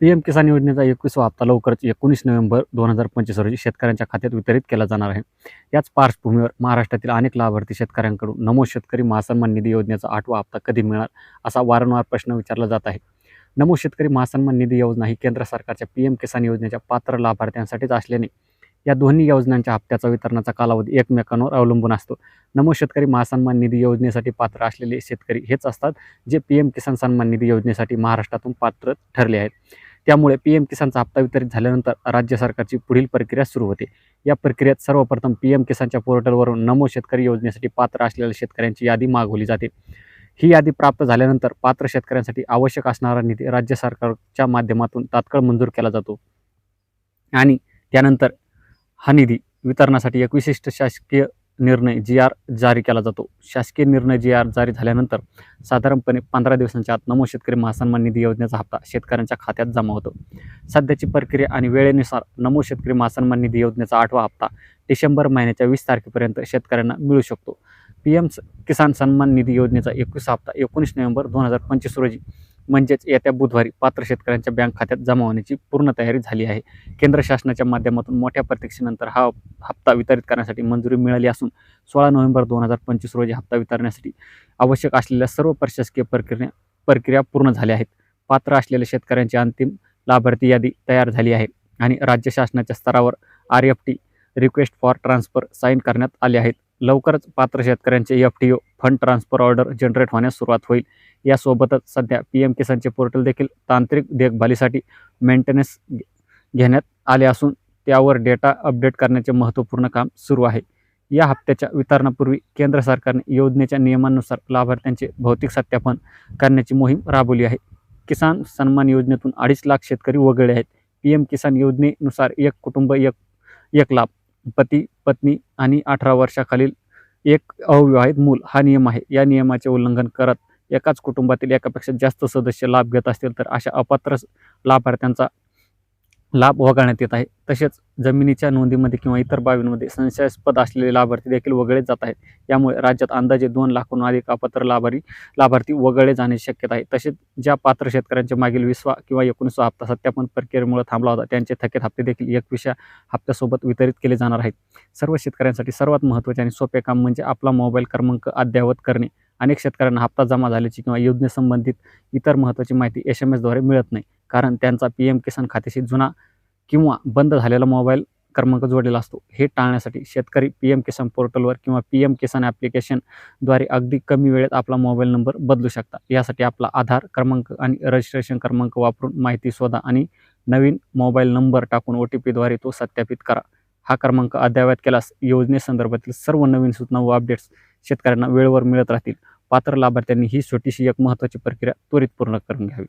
P M किसान योजनेचा एकवीसवा हप्ता लवकरच एकोणीस नोव्हेंबर दोन हजार पंचवीस रोजी शेतकऱ्यांच्या खात्यात वितरित केला जाणार आहे. याच पार्श्वभूमीवर महाराष्ट्रातील अनेक लाभार्थी शेतकऱ्यांकडून नमो शेतकरी महासन्मान निधी योजनेचा आठवा हप्ता कधी मिळणार असा वारंवार प्रश्न विचारला जात आहे. नमो शेतकरी महासन्मान निधी योजना ही केंद्र सरकारच्या पी एम किसान योजनेच्या पात्र लाभार्थ्यांसाठीच असल्याने या दोन्ही योजनांच्या हप्त्याचा वितरणाचा कालावधी एकमेकांवर अवलंबून असतो. नमो शेतकरी महासन्मान निधी योजनेसाठी पात्र असलेले शेतकरी हेच असतात जे पी एम किसान सन्मान निधी योजनेसाठी महाराष्ट्रातून पात्र ठरले आहेत. त्यामुळे पी एम किसानचा हप्ता वितरित झाल्यानंतर राज्य सरकारची पुढील प्रक्रिया सुरू होते. या प्रक्रियेत सर्वप्रथम पी एम किसानच्या पोर्टलवरून नमो शेतकरी योजनेसाठी पात्र असलेल्या शेतकऱ्यांची यादी मागवली जाते. ही यादी प्राप्त झाल्यानंतर पात्र शेतकऱ्यांसाठी आवश्यक असणारा निधी राज्य सरकारच्या माध्यमातून तात्काळ मंजूर केला जातो. आणि त्यानंतर हा निधी वितरणासाठी एक विशिष्ट शासकीय निर्णय जी आर जारी केला जातो. शासकीय निर्णय जी आर जारी झाल्यानंतर साधारणपणे पंधरा दिवसांच्या आत नमो शेतकरी महासन्मान निधी योजनेचा हप्ता शेतकऱ्यांच्या खात्यात जमा होतो. सध्याची प्रक्रिया आणि वेळेनुसार नमो शेतकरी महासन्मान निधी योजनेचा आठवा हप्ता डिसेंबर महिन्याच्या वीस तारखेपर्यंत शेतकऱ्यांना मिळू शकतो. पी एम किसान सन्मान निधी योजनेचा एकवीस हप्ता एकोणीस नोव्हेंबर दोन हजार पंचवीस रोजी म्हणजेच येत्या बुधवारी पात्र शेतकऱ्यांच्या बँक खात्यात जमा होण्याची पूर्ण तयारी झाली आहे. केंद्र शासनाच्या माध्यमातून मोठ्या प्रतीक्षेनंतर हा हप्ता वितरित करण्यासाठी मंजुरी मिळाली असून सोळा नोव्हेंबर दोन हजार पंचवीस रोजी हप्ता वितरण्यासाठी आवश्यक असलेल्या सर्व प्रशासकीय प्रक्रिया प्रक्रिया पूर्ण झाल्या आहेत. पात्र असलेल्या शेतकऱ्यांची अंतिम लाभार्थी यादी तयार झाली आहे आणि राज्य शासनाच्या स्तरावर R F T request for transfer sign करण्यात आले आहेत. लवकरच पात्र शेतकऱ्यांचे F T O fund transfer order generate होण्यास सुरुवात होईल. यासोबतच सध्या पी एम किसानचे पोर्टल देखील तांत्रिक देखभालीसाठी मेंटेनन्स घेण्यात आले असून त्यावर डेटा अपडेट करण्याचे महत्त्वपूर्ण काम सुरू आहे. या हप्त्याच्या वितरणापूर्वी केंद्र सरकारने योजनेच्या नियमानुसार लाभार्थ्यांचे भौतिक सत्यापन करण्याची मोहीम राबवली आहे. किसान सन्मान योजनेतून अडीच लाख शेतकरी वगळले आहेत. पी एम किसान योजनेनुसार एक कुटुंब एक एक लाभ पती पत्नी आणि अठरा वर्षाखालील एक अविवाहित मूल. हा नियम आहे. या नियमाचे उल्लंघन करत एकाच कुटुंबातील एकापेक्षा जास्त सदस्य लाभ घेत असतील तर अशा अपात्र लाभार्थ्यांचा लाभ वगळण्यात येत आहे. तसेच जमिनीच्या नोंदीमध्ये किंवा इतर बाबींमध्ये संशयास्पद असलेले लाभार्थी देखील वगळले जात आहेत. यामुळे राज्यात अंदाजे दोन लाखांहून अधिक अपात्र लाभारी लाभार्थी वगळले जाण्याची शक्यता आहे. तसेच ज्या पात्र शेतकऱ्यांच्या मागील विसवा किंवा एकोणीसवा हप्ता सत्यापन प्रक्रियेमुळे थांबला होता त्यांचे थकीत हप्ते देखील एकविशा हप्त्यासोबत वितरित केले जाणार आहेत. सर्व शेतकऱ्यांसाठी सर्वात महत्त्वाचे आणि सोपे काम म्हणजे आपला मोबाईल क्रमांक अद्ययावत करणे. अनेक शेतकऱ्यांना हप्ता जमा झाल्याची किंवा योजनेसंबंधित इतर महत्त्वाची माहिती एस एम एसद्वारे मिळत नाही. कारण त्यांचा पी एम किसान खात्याशी जुना किंवा बंद झालेला मोबाईल क्रमांक जोडलेला असतो. हे टाळण्यासाठी शेतकरी पी एम किसान पोर्टलवर किंवा पी एम किसान ॲप्लिकेशनद्वारे अगदी कमी वेळेत आपला मोबाईल नंबर बदलू शकता. यासाठी आपला आधार क्रमांक आणि रजिस्ट्रेशन क्रमांक वापरून माहिती शोधा आणि नवीन मोबाईल नंबर टाकून ओ टी पीद्वारे तो सत्यापित करा. हा क्रमांक अद्ययावत केल्यास योजनेसंदर्भातील सर्व नवीन सूचना व अपडेट्स शेतकऱ्यांना वेळेवर मिळत राहतील. पात्र लाभार्थ्यांनी ही छोटीशी एक महत्त्वाची प्रक्रिया त्वरित पूर्ण करून घ्यावी.